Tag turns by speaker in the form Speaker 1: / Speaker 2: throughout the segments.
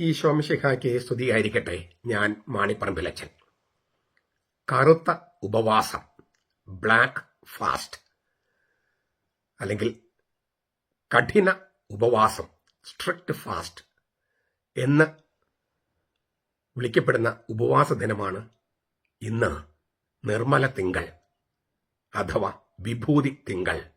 Speaker 1: ഈ ശോമശിഖായ്ക്ക് സ്തുതിയായിരിക്കട്ടെ. ഞാൻ മാണിപ്പറമ്പിലച്ചൻ. കറുത്ത ഉപവാസം. ബ്ലാക്ക് ഫാസ്റ്റ് അല്ലെങ്കിൽ കഠിന ഉപവാസം. സ്ട്രിക്റ്റ് ഫാസ്റ്റ് എന്ന് വിളിക്കപ്പെടുന്ന ഉപവാസ ദിനമാണ് ഇന്ന് നിർമ്മല തിങ്കൾ അഥവാ വിഭൂതി തിങ്കൾ.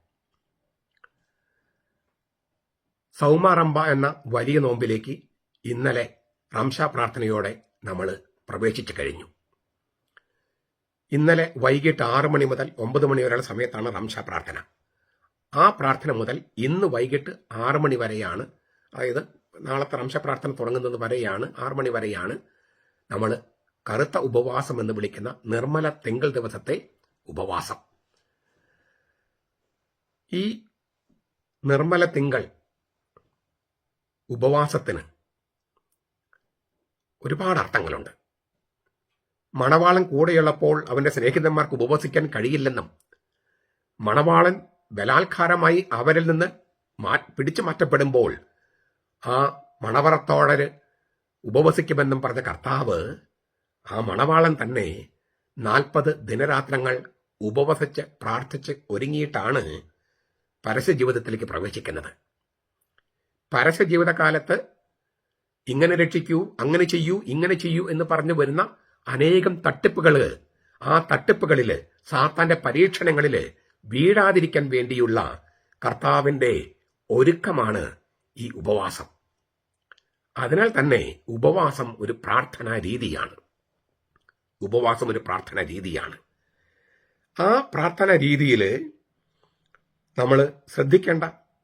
Speaker 1: സൗമാറമ്പ എന്ന വലിയ നോമ്പിലേക്ക് ഇന്നലെ റംഷ പ്രാർത്ഥനയോടെ നമ്മൾ പ്രവേശിച്ചു കഴിഞ്ഞു. ഇന്നലെ വൈകിട്ട് ആറ് മണി മുതൽ ഒമ്പത് മണി വരെയുള്ള സമയത്താണ് റംഷ പ്രാർത്ഥന. ആ പ്രാർത്ഥന മുതൽ ഇന്ന് വൈകിട്ട് ആറ് മണി വരെയാണ് അതായത് നാളത്തെ റംഷ പ്രാർത്ഥന തുടങ്ങുന്നത് വരെയാണ് ആറ് മണി വരെയാണ് നമ്മൾ കറുത്ത ഉപവാസം എന്ന് വിളിക്കുന്ന നിർമ്മല തിങ്കൾ ദിവസത്തെ ഉപവാസം. ഈ നിർമ്മല തിങ്കൾ ഉപവാസത്തിന് ഒരുപാട് അർത്ഥങ്ങളുണ്ട് മണവാളൻ കൂടെയുള്ളപ്പോൾ അവന്റെ സ്നേഹിതന്മാർക്ക് ഉപവസിക്കാൻ കഴിയില്ലെന്നും മണവാളൻ ബലാത്കാരമായി അവരിൽ നിന്ന് മാ പിടിച്ചു മാറ്റപ്പെടുമ്പോൾ ആ മണവറത്തോഴര് ഉപവസിക്കുമെന്നും പറഞ്ഞ കർത്താവ് ആ മണവാളൻ തന്നെ നാൽപ്പത് ദിനരാത്രങ്ങൾ ഉപവസിച്ച് പ്രാർത്ഥിച്ച് ഒരുങ്ങിയിട്ടാണ് പരസ്യ ജീവിതത്തിലേക്ക് പ്രവേശിക്കുന്നത്. പരസ്യ ജീവിതകാലത്ത് ഇങ്ങനെ രക്ഷിക്കൂ അങ്ങനെ ചെയ്യൂ ഇങ്ങനെ ചെയ്യൂ എന്ന് പറഞ്ഞു വരുന്ന അനേകം തട്ടിപ്പുകൾ ആ തട്ടിപ്പുകളിൽ സാത്താന്റെ പരീക്ഷണങ്ങളിൽ വീഴാതിരിക്കാൻ വേണ്ടിയുള്ള കർത്താവിന്റെ ഒരുക്കമാണ് ഈ ഉപവാസം. അതിനാൽ തന്നെ ഉപവാസം ഒരു പ്രാർത്ഥനാ രീതിയാണ്. ഉപവാസം ഒരു പ്രാർത്ഥനാ രീതിയാണ്. ആ പ്രാർത്ഥനാ രീതിയിൽ നമ്മൾ ശ്രദ്ധിക്കേണ്ട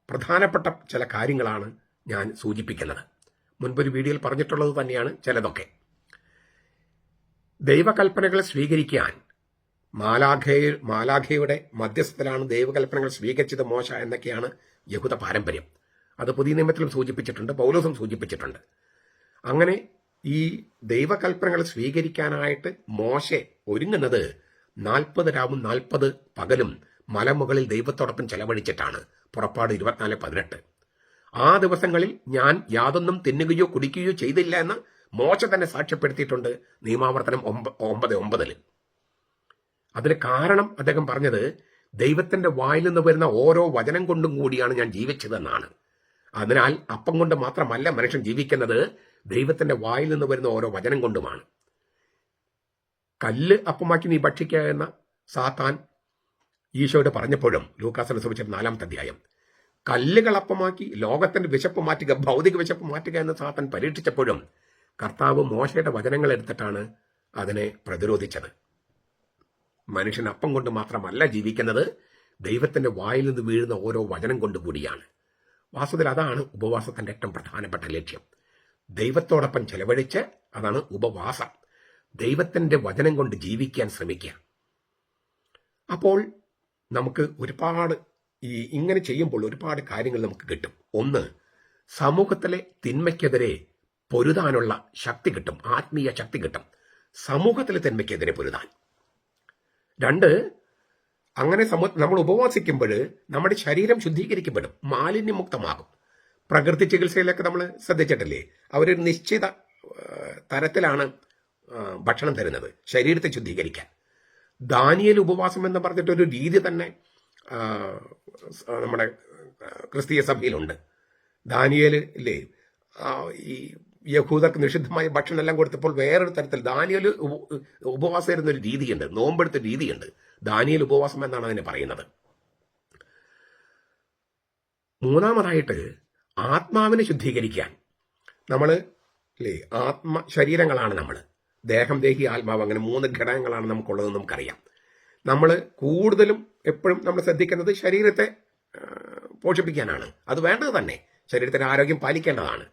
Speaker 1: പ്രധാനപ്പെട്ട ചില കാര്യങ്ങളാണ് ഞാൻ സൂചിപ്പിക്കുന്നത്. മുൻപൊരു വീഡിയോയിൽ പറഞ്ഞിട്ടുള്ളത് തന്നെയാണ് ചിലതൊക്കെ. ദൈവകൽപ്പനകൾ സ്വീകരിക്കാൻ മാലാഖേ മാലാഖയുടെ മധ്യസ്ഥത്തിലാണ് ദൈവകൽപ്പനകൾ സ്വീകരിച്ചത് മോശ എന്നൊക്കെയാണ് യഹൂദ പാരമ്പര്യം. അത് പുതിയ നിയമത്തിലും സൂചിപ്പിച്ചിട്ടുണ്ട് പൗലോസും സൂചിപ്പിച്ചിട്ടുണ്ട്. അങ്ങനെ ഈ ദൈവകൽപ്പനകൾ സ്വീകരിക്കാനായിട്ട് മോശെ ഒരുങ്ങുന്നത് നാൽപ്പത് രാവും നാൽപ്പത് പകലും മലമുകളിൽ ദൈവത്തോടൊപ്പം ചെലവഴിച്ചിട്ടാണ്. പുറപ്പാട് ഇരുപത്തിനാല് പതിനെട്ട്. ആ ദിവസങ്ങളിൽ ഞാൻ യാതൊന്നും തിന്നുകയോ കുടിക്കുകയോ ചെയ്തില്ല എന്ന് മോശ തന്നെ സാക്ഷ്യപ്പെടുത്തിയിട്ടുണ്ട് നിയമാവർത്തനം ഒമ്പത് ഒമ്പതിൽ അതിന് കാരണം അദ്ദേഹം പറഞ്ഞത് ദൈവത്തിന്റെ വായിൽ നിന്ന് വരുന്ന ഓരോ വചനം കൊണ്ടും കൂടിയാണ് ഞാൻ ജീവിച്ചതെന്നാണ്. അതിനാൽ അപ്പം കൊണ്ട് മാത്രമല്ല മനുഷ്യൻ ജീവിക്കുന്നത് ദൈവത്തിന്റെ വായിൽ നിന്ന് വരുന്ന ഓരോ വചനം കൊണ്ടുമാണ്. കല്ല് അപ്പമാക്കി നീ ഭക്ഷിക്കുക എന്ന സാത്താൻ ഈശോയോട് പറഞ്ഞപ്പോഴും ലൂക്കാസിനെ സംബന്ധിച്ച നാലാമത്തെ അധ്യായം. കല്ലുകൾ അപ്പമാക്കി ലോകത്തിന്റെ വിശപ്പ് മാറ്റുക ഭൗതിക വിശപ്പ് മാറ്റുക എന്ന് സാത്തൻ പരീക്ഷിച്ചപ്പോഴും കർത്താവ് മോശയുടെ വചനങ്ങൾ എടുത്തിട്ടാണ് അതിനെ പ്രതിരോധിച്ചത്. മനുഷ്യൻ അപ്പം കൊണ്ട് മാത്രമല്ല ജീവിക്കുന്നത് ദൈവത്തിന്റെ വായിൽ നിന്ന് വീഴുന്ന ഓരോ വചനം കൊണ്ടുകൂടിയാണ് വാസ്തുവിൽ അതാണ് ഉപവാസത്തിന്റെ ഏറ്റവും പ്രധാനപ്പെട്ട ലക്ഷ്യം. ദൈവത്തോടൊപ്പം ചെലവഴിച്ച് അതാണ് ഉപവാസം. ദൈവത്തിന്റെ വചനം കൊണ്ട് ജീവിക്കാൻ ശ്രമിക്കുക. അപ്പോൾ നമുക്ക് ഒരുപാട് ഈ ഇങ്ങനെ ചെയ്യുമ്പോൾ ഒരുപാട് കാര്യങ്ങൾ നമുക്ക് കിട്ടും. ഒന്ന് സമൂഹത്തിലെ തിന്മയ്ക്കെതിരെ പൊരുതാനുള്ള ശക്തി കിട്ടും. ആത്മീയ ശക്തി കിട്ടും. സമൂഹത്തിലെ തിന്മയ്ക്കെതിരെ പൊരുതാൻ. രണ്ട് അങ്ങനെ നമ്മൾ ഉപവാസിക്കുമ്പോൾ നമ്മുടെ ശരീരം ശുദ്ധീകരിക്കപ്പെടും. മാലിന്യമുക്തമാകും. പ്രകൃതി ചികിത്സയിലൊക്കെ നമ്മൾ ശ്രദ്ധിച്ചിട്ടില്ലേ? അവരൊരു നിശ്ചിത തരത്തിലാണ് ഭക്ഷണം തരുന്നത്. ശരീരത്തെ ശുദ്ധീകരിക്കാൻ. ദാനിയൽ ഉപവാസം എന്ന് പറഞ്ഞിട്ടൊരു രീതി തന്നെ നമ്മുടെ ക്രിസ്തീയ സഭയിലുണ്ട്. ദാനിയൽ ഇല്ലേ ഈ യഹൂദർക്ക് നിഷിദ്ധമായ ഭക്ഷണം എല്ലാം കൊടുത്തപ്പോൾ വേറൊരു തരത്തിൽ ദാനിയൽ ഉപവാസം ഇരുന്ന ഒരു രീതിയുണ്ട്. നോമ്പെടുത്ത രീതിയുണ്ട്. ദാനിയൽ ഉപവാസം എന്നാണ് അതിനെ പറയുന്നത്. മൂന്നാമതായിട്ട് ആത്മാവിനെ ശുദ്ധീകരിക്കാൻ. നമ്മൾ അല്ലേ ആത്മ ശരീരങ്ങളാണ് നമ്മൾ ദേഹം ദേഹി ആത്മാവ് അങ്ങനെ മൂന്ന് ഘടകങ്ങളാണ് നമുക്കുള്ളതെന്ന് നമുക്കറിയാം. നമ്മൾ കൂടുതലും എപ്പോഴും നമ്മൾ ശ്രദ്ധിക്കുന്നത് ശരീരത്തെ പോഷിപ്പിക്കാനാണ്. അത് വേണ്ടത് തന്നെ. ശരീരത്തിന് ആരോഗ്യം പാലിക്കേണ്ടതാണ്.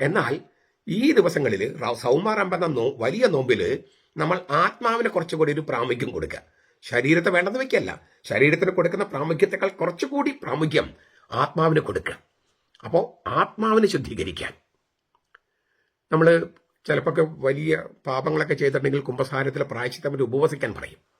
Speaker 1: എന്നാൽ ഈ ദിവസങ്ങളിൽ സൗമാരംഭം എന്ന വലിയ നോമ്പിൽ നമ്മൾ ആത്മാവിനെ കുറച്ചുകൂടി ഒരു പ്രാമുഖ്യം കൊടുക്കുക. ശരീരത്തെ വേണ്ടെന്ന് വെക്കല്ല ശരീരത്തിന് കൊടുക്കുന്ന പ്രാമുഖ്യത്തെക്കാൾ കുറച്ചുകൂടി പ്രാമുഖ്യം ആത്മാവിന് കൊടുക്കുക. അപ്പോൾ ആത്മാവിനെ ശുദ്ധീകരിക്കാൻ നമ്മൾ ചിലപ്പോൾ വലിയ പാപങ്ങളൊക്കെ ചെയ്തിട്ടുണ്ടെങ്കിൽ കുംഭസാരത്തിൽ പ്രായശ്ചിത്തം ഉപവസിക്കാൻ പറയും.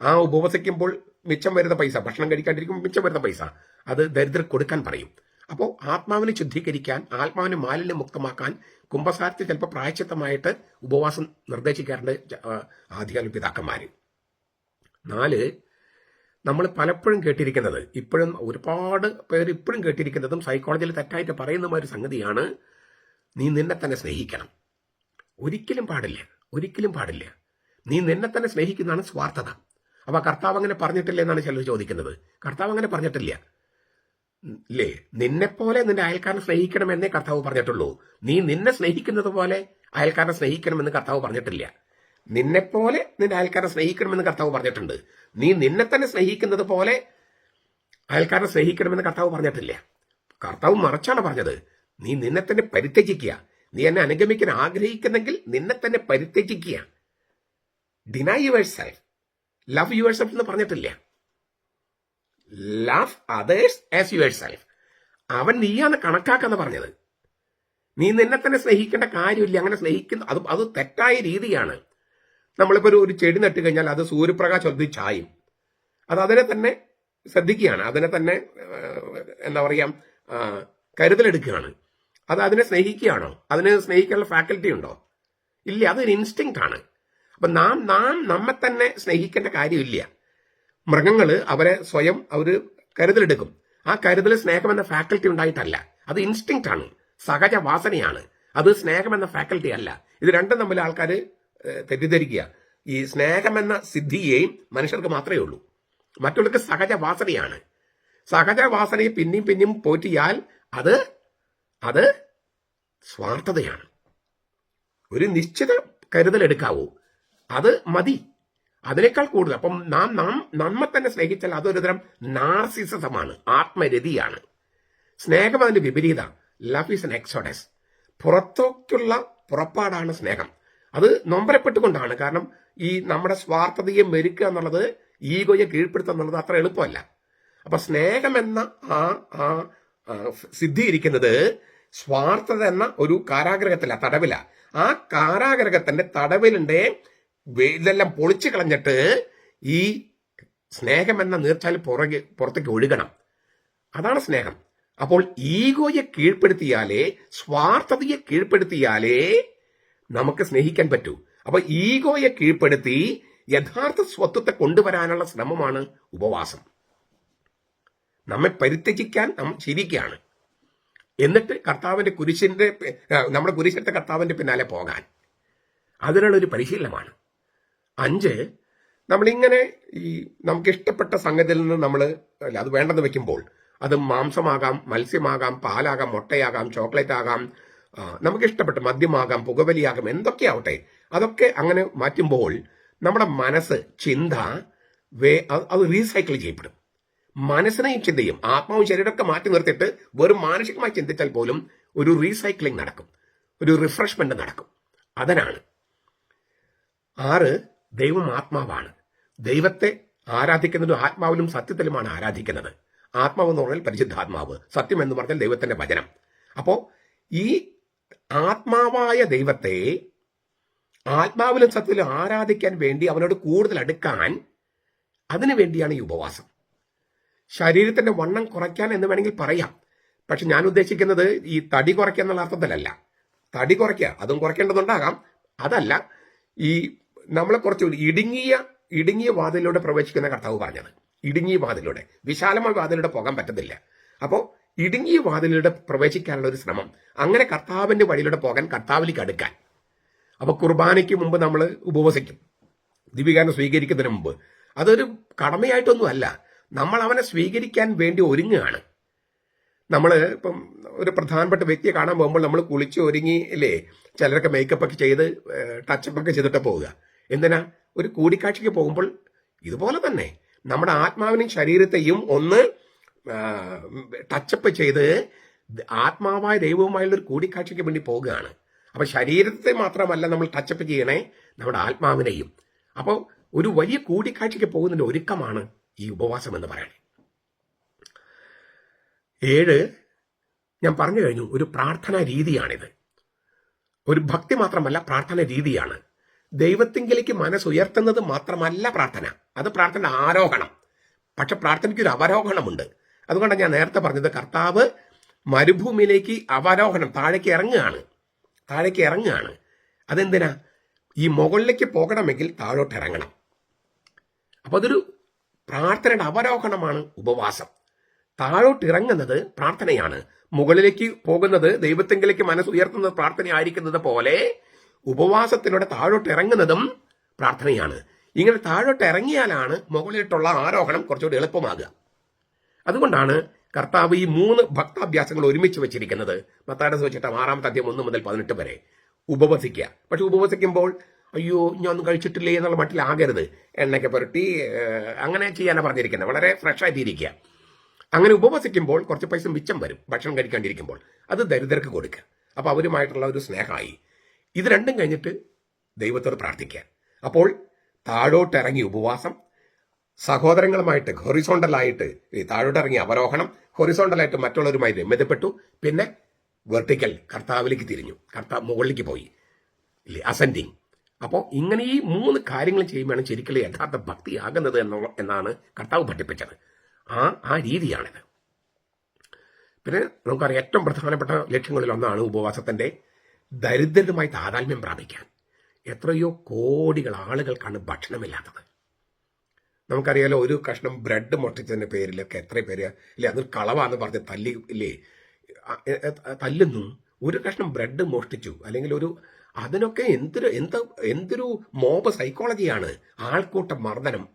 Speaker 1: ആ ഉപവസിക്കുമ്പോൾ മിച്ചം വരുന്ന പൈസ ഭക്ഷണം കഴിക്കാണ്ടിരിക്കുമ്പോൾ മിച്ചം വരുന്ന പൈസ അത് ദരിദ്രർ കൊടുക്കാൻ പറയും. അപ്പോൾ ആത്മാവിനെ ശുദ്ധീകരിക്കാൻ ആത്മാവിനെ മാലിന്യം മുക്തമാക്കാൻ കുംഭസാരത്തിൽ ചിലപ്പോൾ പ്രായച്ചിത്തമായിട്ട് ഉപവാസം നിർദ്ദേശിക്കാറുണ്ട് ആധികാരിക പിതാക്കന്മാർ നാല് നമ്മൾ പലപ്പോഴും കേട്ടിരിക്കുന്നത് ഇപ്പോഴും ഒരുപാട് പേര് ഇപ്പോഴും കേട്ടിരിക്കുന്നതും സൈക്കോളജിയിൽ തെറ്റായിട്ട് പറയുന്ന ഒരു സംഗതിയാണ് നീ നിന്നെ തന്നെ സ്നേഹിക്കണം. ഒരിക്കലും പാടില്ല ഒരിക്കലും പാടില്ല. നീ നിന്നെ തന്നെ സ്നേഹിക്കുന്നതാണ് സ്വാർത്ഥത. അപ്പൊ കർത്താവ് അങ്ങനെ പറഞ്ഞിട്ടില്ല എന്നാണ് ചിലർ ചോദിക്കുന്നത്. കർത്താവ് അങ്ങനെ പറഞ്ഞിട്ടില്ല. ഇല്ലേ നിന്നെപ്പോലെ നിന്റെ അയൽക്കാരനെ സ്നേഹിക്കണമെന്നേ കർത്താവ് പറഞ്ഞിട്ടുള്ളൂ. നീ നിന്നെ സ്നേഹിക്കുന്നത് പോലെ അയൽക്കാരനെ സ്നേഹിക്കണമെന്ന് കർത്താവ് പറഞ്ഞിട്ടില്ല. നിന്നെപ്പോലെ നിന്റെ അയൽക്കാരനെ സ്നേഹിക്കണമെന്ന് കർത്താവ് പറഞ്ഞിട്ടുണ്ട്. നീ നിന്നെ തന്നെ സ്നേഹിക്കുന്നത് പോലെ അയൽക്കാരനെ സ്നേഹിക്കണമെന്ന് കർത്താവ് പറഞ്ഞിട്ടില്ല. കർത്താവ് മറച്ചാണ് പറഞ്ഞത്. നീ നിന്നെ തന്നെ പരിത്യജിക്കുക. നീ എന്നെ അനുഗമിക്കാൻ ആഗ്രഹിക്കുന്നെങ്കിൽ നിന്നെ തന്നെ പരിത്യജിക്കുക. Deny self love yourself എന്ന് പറഞ്ഞിട്ടില്ല? Love others as yourself അവൻ നീയാണ് കണക്കാക്കാന്ന് പറഞ്ഞത്. നീ നിന്നെ തന്നെ സ്നേഹിക്കേണ്ട കാര്യമില്ല. അങ്ങനെ സ്നേഹിക്കുന്ന അത് അത് തെറ്റായ രീതിയാണ്. നമ്മളിപ്പോൾ ഒരു ചെടി നട്ട് കഴിഞ്ഞാൽ അത് സൂര്യപ്രകാശം അത് ചായും. അത് അതിനെ തന്നെ ശ്രദ്ധിക്കുകയാണ്. അതിനെ തന്നെ എന്താ പറയുക കരുതലെടുക്കുകയാണ്. അത് അതിനെ സ്നേഹിക്കുകയാണോ? അതിനെ സ്നേഹിക്കാനുള്ള ഫാക്കൽറ്റി ഉണ്ടോ? ഇല്ല അതൊരു ഇൻസ്റ്റിങ് ആണ്. അപ്പൊ നാം നാം നമ്മെ തന്നെ സ്നേഹിക്കേണ്ട കാര്യമില്ല. മൃഗങ്ങൾ അവരെ സ്വയം അവർ കരുതലെടുക്കും. ആ കരുതൽ സ്നേഹം എന്ന ഫാക്കൽറ്റി ഉണ്ടായിട്ടല്ല. അത് ഇൻസ്റ്റിങ് ആണ്. സഹജ വാസനയാണ് അത് സ്നേഹം എന്ന ഫാക്കൽറ്റി അല്ല. ഇത് രണ്ടും തമ്മിൽ ആൾക്കാർ തെറ്റിദ്ധരിക്കുക. ഈ സ്നേഹമെന്ന സിദ്ധിയെയും മനുഷ്യർക്ക് മാത്രമേ ഉള്ളൂ. മറ്റുള്ളവർക്ക് സഹജ വാസനയാണ് സഹജ വാസനയെ പിന്നെയും പിന്നെയും പോറ്റിയാൽ അത് അത് സ്വാർത്ഥതയാണ്. ഒരു നിശ്ചിത കരുതൽ എടുക്കാവൂ അത് മതി. അതിനേക്കാൾ കൂടുതൽ. അപ്പം നാം നാം നമ്മെ തന്നെ സ്നേഹിച്ചാൽ അതൊരു തരം നാർസിസമാണ് ആത്മരതിയാണ്. സ്നേഹം അതിന്റെ വിപരീത. ലവ് ഈസ് എൻ എക്സോഡസ് പുറത്തേക്കുള്ള പുറപ്പാടാണ് സ്നേഹം. അത് നൊമ്പരപ്പെട്ടുകൊണ്ടാണ്. കാരണം ഈ നമ്മുടെ സ്വാർത്ഥതയെ മെരുക്കുക എന്നുള്ളത് ഈഗോയെ കീഴ്പ്പെടുത്തുക എന്നുള്ളത് അത്ര എളുപ്പമല്ല. അപ്പൊ സ്നേഹം എന്ന ആ ആ സിദ്ധി സിദ്ധിയിരിക്കുന്നത് സ്വാർത്ഥത എന്ന ഒരു കാരാഗ്രഹത്തില തടവില. ആ കാരാഗ്രഹത്തിന്റെ തടവിലിന്റെ ഇതെല്ലാം പൊളിച്ചു കളഞ്ഞിട്ട് ഈ സ്നേഹം എന്ന നീർച്ചാൽ പുറകെ പുറത്തേക്ക് ഒഴുകണം. അതാണ് സ്നേഹം. അപ്പോൾ ഈഗോയെ കീഴ്പ്പെടുത്തിയാലേ സ്വാർത്ഥതയെ കീഴ്പ്പെടുത്തിയാലേ നമുക്ക് സ്നേഹിക്കാൻ പറ്റൂ. അപ്പൊ ഈഗോയെ കീഴ്പ്പെടുത്തി യഥാർത്ഥ സ്വത്വത്തെ കൊണ്ടുവരാനുള്ള ശ്രമമാണ് ഉപവാസം. നമ്മെ പരിത്യജിക്കാൻ നാം ശരിക്കുകയാണ് എന്നിട്ട് കർത്താവിന്റെ കുരിശിന്റെ നമ്മുടെ കുരിശെടുത്ത കർത്താവിന്റെ പിന്നാലെ പോകാൻ. അതിനുള്ള ഒരു പരിശീലനമാണ്. അഞ്ച് നമ്മളിങ്ങനെ ഈ നമുക്ക് ഇഷ്ടപ്പെട്ട സംഗതിയിൽ നിന്ന് നമ്മൾ അല്ല അത് വേണ്ടെന്ന് വെക്കുമ്പോൾ അത് മാംസമാകാം മത്സ്യമാകാം പാലാകാം മുട്ടയാകാം ചോക്ലേറ്റ് ആകാം നമുക്ക് ഇഷ്ടപ്പെട്ട മദ്യമാകാം പുകവലിയാകാം എന്തൊക്കെയാവട്ടെ അതൊക്കെ അങ്ങനെ മാറ്റുമ്പോൾ നമ്മുടെ മനസ്സ് ചിന്ത വേ അത് റീസൈക്കിൾ ചെയ്യപ്പെടും. മനസ്സിനെയും ചിന്തയും ആത്മാവും ശരീരമൊക്കെ മാറ്റി നിർത്തിയിട്ട് വെറും മാനസികമായി ചിന്തിച്ചാൽ പോലും ഒരു റീസൈക്ലിംഗ് നടക്കും. ഒരു റിഫ്രഷ്മെന്റ് നടക്കും. അതിനാണ് ആറ് ദൈവം ആത്മാവാണ്. ദൈവത്തെ ആരാധിക്കുന്നത് ആത്മാവിലും സത്യത്തിലുമാണ് ആരാധിക്കുന്നത്. ആത്മാവ് എന്ന് പറഞ്ഞാൽ പരിശുദ്ധാത്മാവ്. സത്യം എന്ന് പറഞ്ഞാൽ ദൈവത്തിന്റെ വചനം. അപ്പോ ഈ ആത്മാവായ ദൈവത്തെ ആത്മാവിലും സത്യത്തിലും ആരാധിക്കാൻ വേണ്ടി അവനോട് കൂടുതൽ അടുക്കാൻ അതിനു വേണ്ടിയാണ് ഈ ഉപവാസം. ശരീരത്തിന്റെ വണ്ണം കുറയ്ക്കാൻ എന്ന് വേണമെങ്കിൽ പറയാം. പക്ഷെ ഞാൻ ഉദ്ദേശിക്കുന്നത് ഈ തടി കുറയ്ക്കുക എന്നുള്ള അർത്ഥത്തിലല്ല. തടി കുറയ്ക്കുക അതും കുറയ്ക്കേണ്ടതുണ്ടാകാം. അതല്ല ഈ നമ്മളെ കുറച്ച് ഇടുങ്ങിയ ഇടുങ്ങിയ വാതിലൂടെ പ്രവേശിക്കുന്ന കർത്താവ് പറഞ്ഞത്. ഇടുങ്ങിയ വാതിലൂടെ വിശാലമായ വാതിലൂടെ പോകാൻ പറ്റത്തില്ല. അപ്പോൾ ഇടുങ്ങിയ വാതിലൂടെ പ്രവേശിക്കാനുള്ള ഒരു ശ്രമം. അങ്ങനെ കർത്താവിന്റെ വഴിയിലൂടെ പോകാൻ കർത്താവിലേക്ക് അടുക്കാൻ. അപ്പോൾ കുർബാനയ്ക്ക് മുമ്പ് നമ്മൾ ഉപവസിക്കും. ദിവികാരനെ സ്വീകരിക്കുന്നതിന് മുമ്പ്. അതൊരു കടമയായിട്ടൊന്നുമല്ല. നമ്മൾ അവനെ സ്വീകരിക്കാൻ വേണ്ടി ഒരുങ്ങുകയാണ്. നമ്മൾ ഇപ്പം ഒരു പ്രധാനപ്പെട്ട വ്യക്തിയെ കാണാൻ പോകുമ്പോൾ നമ്മൾ കുളിച്ച് ഒരുങ്ങി അല്ലേ ചിലരൊക്കെ മേക്കപ്പ് ഒക്കെ ചെയ്ത് ടച്ചപ്പ് ഒക്കെ ചെയ്തിട്ട് പോവുക. എന്തിനാ? ഒരു കൂടിക്കാഴ്ചയ്ക്ക് പോകുമ്പോൾ ഇതുപോലെ തന്നെ നമ്മുടെ ആത്മാവിനെയും ശരീരത്തെയും ഒന്ന് ടച്ചപ്പ് ചെയ്ത് ആത്മാവായ ദൈവവുമായുള്ള ഒരു കൂടിക്കാഴ്ചയ്ക്ക് വേണ്ടി പോവുകയാണ് അപ്പൊ ശരീരത്തെ മാത്രമല്ല നമ്മൾ ടച്ചപ്പ് ചെയ്യണേ നമ്മുടെ ആത്മാവിനെയും. അപ്പോൾ ഒരു വലിയ കൂടിക്കാഴ്ചയ്ക്ക് പോകുന്നതിന്റെ ഒരുക്കമാണ് ഈ ഉപവാസം എന്ന് പറയുന്നത് ഏഴ് ഞാൻ പറഞ്ഞു കഴിഞ്ഞു ഒരു പ്രാർത്ഥനാ രീതിയാണിത്. ഒരു ഭക്തി മാത്രമല്ല പ്രാർത്ഥന രീതിയാണ്. ദൈവത്തിങ്കിലേക്ക് മനസ്സുയർത്തുന്നത് മാത്രമല്ല പ്രാർത്ഥന. അത് പ്രാർത്ഥന ആരോഹണം. പക്ഷെ പ്രാർത്ഥനയ്ക്ക് ഒരു അവരോഹണമുണ്ട്. അതുകൊണ്ടാണ് ഞാൻ നേരത്തെ പറഞ്ഞത് കർത്താവ് മരുഭൂമിയിലേക്ക് അവരോഹണം താഴേക്ക് ഇറങ്ങുകയാണ്. താഴേക്ക് ഇറങ്ങുകയാണ്. അതെന്തിനാ? ഈ മുകളിലേക്ക് പോകണമെങ്കിൽ താഴോട്ട് ഇറങ്ങണം. അപ്പൊ അതൊരു പ്രാർത്ഥനയുടെ അവരോഹണമാണ് ഉപവാസം. താഴോട്ട് ഇറങ്ങുന്നത് പ്രാർത്ഥനയാണ്. മുകളിലേക്ക് പോകുന്നത് ദൈവത്തെങ്കിലേക്ക് മനസ്സ് ഉയർത്തുന്നത് പ്രാർത്ഥനയായിരിക്കുന്നത് പോലെ ഉപവാസത്തിലൂടെ താഴോട്ട് ഇറങ്ങുന്നതും പ്രാർത്ഥനയാണ്. ഇങ്ങനെ താഴോട്ട് ഇറങ്ങിയാലാണ് മുകളിലോട്ടുള്ള ആരോഹണം കുറച്ചുകൂടി എളുപ്പമാകുക. അതുകൊണ്ടാണ് കർത്താവ് ഈ മൂന്ന് ഭക്താഭ്യാസങ്ങൾ ഒരുമിച്ച് വെച്ചിരിക്കുന്നത്. മത്താടെ വെച്ചിട്ട് ആറാമത്തെ അധ്യയം ഒന്ന് മുതൽ പതിനെട്ട് വരെ. ഉപവസിക്കുക. പക്ഷെ ഉപവസിക്കുമ്പോൾ അയ്യോ ഞാൻ ഒന്നും കഴിച്ചിട്ടില്ലേ എന്നുള്ള മട്ടിലാകരുത് എണ്ണയ്ക്ക് പുരട്ടി അങ്ങനെ ചെയ്യാനാണ് പറഞ്ഞിരിക്കുന്നത്. വളരെ ഫ്രഷ് ആയിട്ടിരിക്കുക അങ്ങനെ ഉപവസിക്കുമ്പോൾ കുറച്ച് പൈസ മിച്ചം വരും. ഭക്ഷണം കഴിക്കാണ്ടിരിക്കുമ്പോൾ. അത് ദരിദ്രർക്ക് കൊടുക്കുക. അപ്പോൾ അവരുമായിട്ടുള്ള ഒരു സ്നേഹമായി. ഇത് രണ്ടും കഴിഞ്ഞിട്ട് ദൈവത്തോട് പ്രാർത്ഥിക്കുക. അപ്പോൾ താഴോട്ടിറങ്ങി ഉപവാസം സഹോദരങ്ങളുമായിട്ട് ഹൊറിസോണ്ടലായിട്ട് താഴോട്ടിറങ്ങി അവരോഹണം ഹൊറിസോണ്ടലായിട്ട് മറ്റുള്ളവരുമായി രമ്യതപ്പെട്ടു. പിന്നെ വെർട്ടിക്കൽ കർത്താവിലേക്ക് തിരിഞ്ഞു. കർത്താവ് മുകളിലേക്ക് പോയി. ഇല്ലേ? അസെൻഡിങ്. അപ്പോൾ ഇങ്ങനെ ഈ മൂന്ന് കാര്യങ്ങൾ ചെയ്യുമ്പോഴാണ് ശരിക്കും യഥാർത്ഥ ഭക്തിയാകുന്നത് എന്നുള്ള എന്നാണ് കർത്താവ് പഠിപ്പിച്ചത്. ആ ആ രീതിയാണിത്. പിന്നെ നമുക്കറിയാം ഏറ്റവും പ്രധാനപ്പെട്ട ലക്ഷ്യങ്ങളിൽ ഒന്നാണ് ഉപവാസത്തിന്റെ ദരിദ്രരുമായി താതാത്മ്യം പ്രാപിക്കാൻ എത്രയോ കോടികൾ ആളുകൾക്കാണ് ഭക്ഷണമില്ലാത്തത്. നമുക്കറിയാലോ ഒരു കഷ്ണം ബ്രെഡ് മുട്ടിച്ചതിന്റെ പേരിലൊക്കെ എത്ര പേര് ഇല്ലേ അതൊരു കളവാന്ന് പറഞ്ഞ് തല്ലി ഇല്ലേ? തല്ലുന്നു. ഒരു കഷ്ണം ബ്രെഡ് മോഷ്ടിച്ചു. അല്ലെങ്കിൽ ഒരു അതിനൊക്കെ എന്തൊരു എന്ത് എന്തൊരു മോബ സൈക്കോളജിയാണ് ആൾക്കൂട്ട മർദ്ദനം.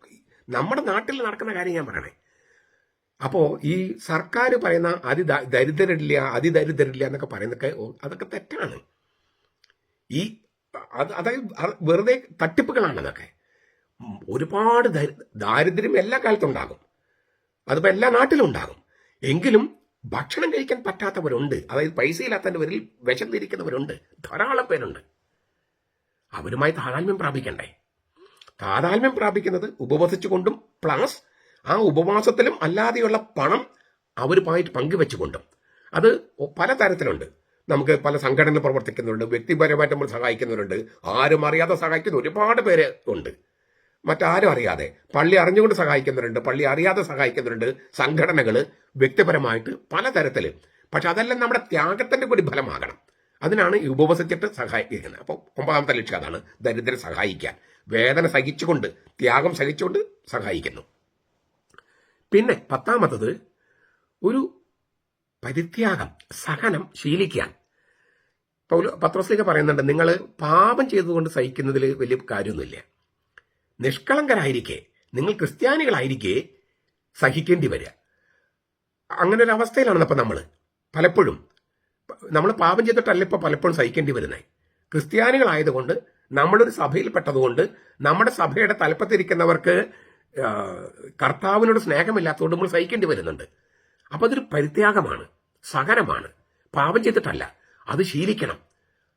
Speaker 1: നമ്മുടെ നാട്ടിൽ നടക്കുന്ന കാര്യം ഞാൻ പറയണേ. അപ്പോ ഈ സർക്കാർ പറയുന്ന അതി ദരിദ്രരില്ല അതിദരിദ്രരില്ല എന്നൊക്കെ പറയുന്നൊക്കെ അതൊക്കെ തെറ്റാണ്. ഈ അത് അതായത് വെറുതെ തട്ടിപ്പുകളാണ് അതൊക്കെ ഒരുപാട് ദാരിദ്ര്യം എല്ലാ കാലത്തും ഉണ്ടാകും അതിപ്പോ എല്ലാ നാട്ടിലും ഉണ്ടാകും. എങ്കിലും ഭക്ഷണം കഴിക്കാൻ പറ്റാത്തവരുണ്ട്. അതായത് പൈസ ഇല്ലാത്തവരിൽ വിശന്നിരിക്കുന്നവരുണ്ട് ധാരാളം പേരുണ്ട്. അവരുമായി താതാത്മ്യം പ്രാപിക്കണ്ടേ? താതാത്മ്യം പ്രാപിക്കുന്നത് ഉപവസിച്ചുകൊണ്ടും പ്ലസ് ആ ഉപവാസത്തിലും അല്ലാതെയുള്ള പണം അവരുമായിട്ട് പങ്കുവെച്ചുകൊണ്ടും. അത് പല തരത്തിലുണ്ട് നമുക്ക് പല സംഘടനകൾ പ്രവർത്തിക്കുന്നുണ്ട് വ്യക്തിപരമായിട്ട് നമ്മൾ സഹായിക്കുന്നവരുണ്ട് ആരും അറിയാതെ സഹായിക്കുന്ന ഒരുപാട് പേര് ഉണ്ട്. മറ്റാരും അറിയാതെ. പള്ളി അറിഞ്ഞുകൊണ്ട് സഹായിക്കുന്നവരുണ്ട് പള്ളി അറിയാതെ സഹായിക്കുന്നവരുണ്ട് സംഘടനകൾ വ്യക്തിപരമായിട്ട് പലതരത്തിൽ പക്ഷെ അതെല്ലാം നമ്മുടെ ത്യാഗത്തിന്റെ കൂടി ഫലമാകണം. അതിനാണ് ഉപവസിച്ചിട്ട് സഹായിക്കുന്നത്. അപ്പോൾ ഒമ്പതാമത്തെ ലക്ഷ്യം അതാണ് ദരിദ്രരെ സഹായിക്കാൻ. വേദന സഹിച്ചുകൊണ്ട് ത്യാഗം സഹിച്ചുകൊണ്ട് സഹായിക്കുന്നു. പിന്നെ പത്താമത്തത് ഒരു പരിത്യാഗം സഹനം ശീലിക്കാൻ. പൗല പത്രോസ്ലിക പറയുന്നുണ്ട് നിങ്ങൾ പാപം ചെയ്തുകൊണ്ട് സഹിക്കുന്നതിൽ വലിയ കാര്യമൊന്നുമില്ല. നിഷ്കളങ്കരായിരിക്കെ നിങ്ങൾ ക്രിസ്ത്യാനികളായിരിക്കെ സഹിക്കേണ്ടി വരിക. അങ്ങനെ ഒരു അവസ്ഥയിലാണ് ഇപ്പം നമ്മൾ പലപ്പോഴും നമ്മൾ പാപം ചെയ്തിട്ടല്ല ഇപ്പോൾ പലപ്പോഴും സഹിക്കേണ്ടി വരുന്നത് ക്രിസ്ത്യാനികളായതുകൊണ്ട് നമ്മളൊരു സഭയിൽപ്പെട്ടതുകൊണ്ട് നമ്മുടെ സഭയുടെ തലപ്പത്തിരിക്കുന്നവർക്ക് കർത്താവിനോട് സ്നേഹമില്ലാത്തതുകൊണ്ട് നമ്മൾ സഹിക്കേണ്ടി വരുന്നുണ്ട്. അപ്പൊ അതൊരു പരിത്യാഗമാണ്. സഹനമാണ്. പാപം ചെയ്തിട്ടല്ല. അത് ശീലിക്കണം.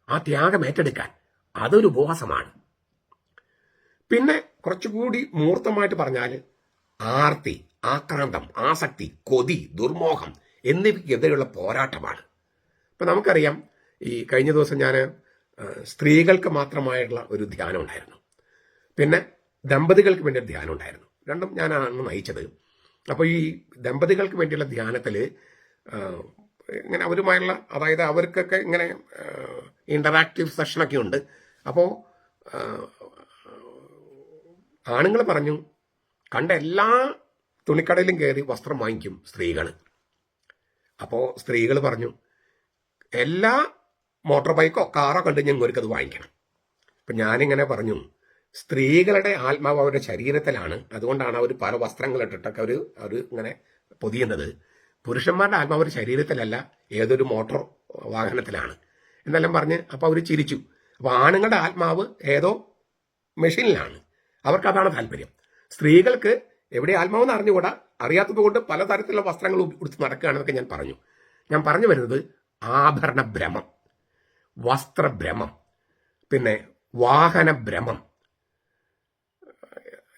Speaker 1: ആ ത്യാഗം ഏറ്റെടുക്കാൻ അതൊരു ഉപവാസമാണ്. പിന്നെ കുറച്ചുകൂടി മൂർത്തമായിട്ട് പറഞ്ഞാൽ ആർത്തി ആക്രാന്തം ആസക്തി കൊതി ദുർമോഹം എന്നിവയ്ക്കെതിരെയുള്ള പോരാട്ടമാണ്. ഇപ്പൊ നമുക്കറിയാം ഈ കഴിഞ്ഞ ദിവസം ഞാൻ സ്ത്രീകൾക്ക് മാത്രമായിട്ടുള്ള ഒരു ധ്യാനം ഉണ്ടായിരുന്നു. പിന്നെ ദമ്പതികൾക്ക് വേണ്ടി ധ്യാനം ഉണ്ടായിരുന്നു. രണ്ടും ഞാനാണ് നയിച്ചത് അപ്പോൾ ഈ ദമ്പതികൾക്ക് വേണ്ടിയുള്ള ധ്യാനത്തിൽ ഇങ്ങനെ അവരുമായുള്ള അതായത് അവർക്കൊക്കെ ഇങ്ങനെ ഇന്ററാക്റ്റീവ് സെഷനൊക്കെ ഉണ്ട്. അപ്പോൾ ആണുങ്ങൾ പറഞ്ഞു കണ്ട എല്ലാ തുണിക്കടയിലും കയറി വസ്ത്രം വാങ്ങിക്കും സ്ത്രീകൾ അപ്പോൾ സ്ത്രീകൾ പറഞ്ഞു എല്ലാ മോട്ടോർ ബൈക്കോ കാറോ കണ്ട് ഞങ്ങൾക്ക് അത് വാങ്ങിക്കണം. അപ്പം ഞാനിങ്ങനെ പറഞ്ഞു സ്ത്രീകളുടെ ആത്മാവ് അവരുടെ ശരീരത്തിലാണ്. അതുകൊണ്ടാണ് അവർ പല വസ്ത്രങ്ങൾ ഇട്ടിട്ടൊക്കെ അവർ അവർ ഇങ്ങനെ പൊതിയുന്നത്. പുരുഷന്മാരുടെ ആത്മാവ് അവരുടെ ശരീരത്തിലല്ല ഏതൊരു മോട്ടോർ വാഹനത്തിലാണ്. എന്നെല്ലാം പറഞ്ഞ് അപ്പോൾ അവർ ചിരിച്ചു. അപ്പോൾ ആണുങ്ങളുടെ ആത്മാവ് ഏതോ മെഷീനിലാണ്. അവർക്ക് അതാണ് താല്പര്യം. സ്ത്രീകൾക്ക് എവിടെ ആത്മാവെന്ന് അറിഞ്ഞുകൂടാ. അറിയാത്തത് കൊണ്ട് പലതരത്തിലുള്ള വസ്ത്രങ്ങൾ ഉടുത്ത് നടക്കുകയാണെന്നൊക്കെ ഞാൻ പറഞ്ഞു. ഞാൻ പറഞ്ഞു വരുന്നത് ആഭരണ ഭ്രമം വസ്ത്രഭ്രമം. പിന്നെ വാഹന ഭ്രമം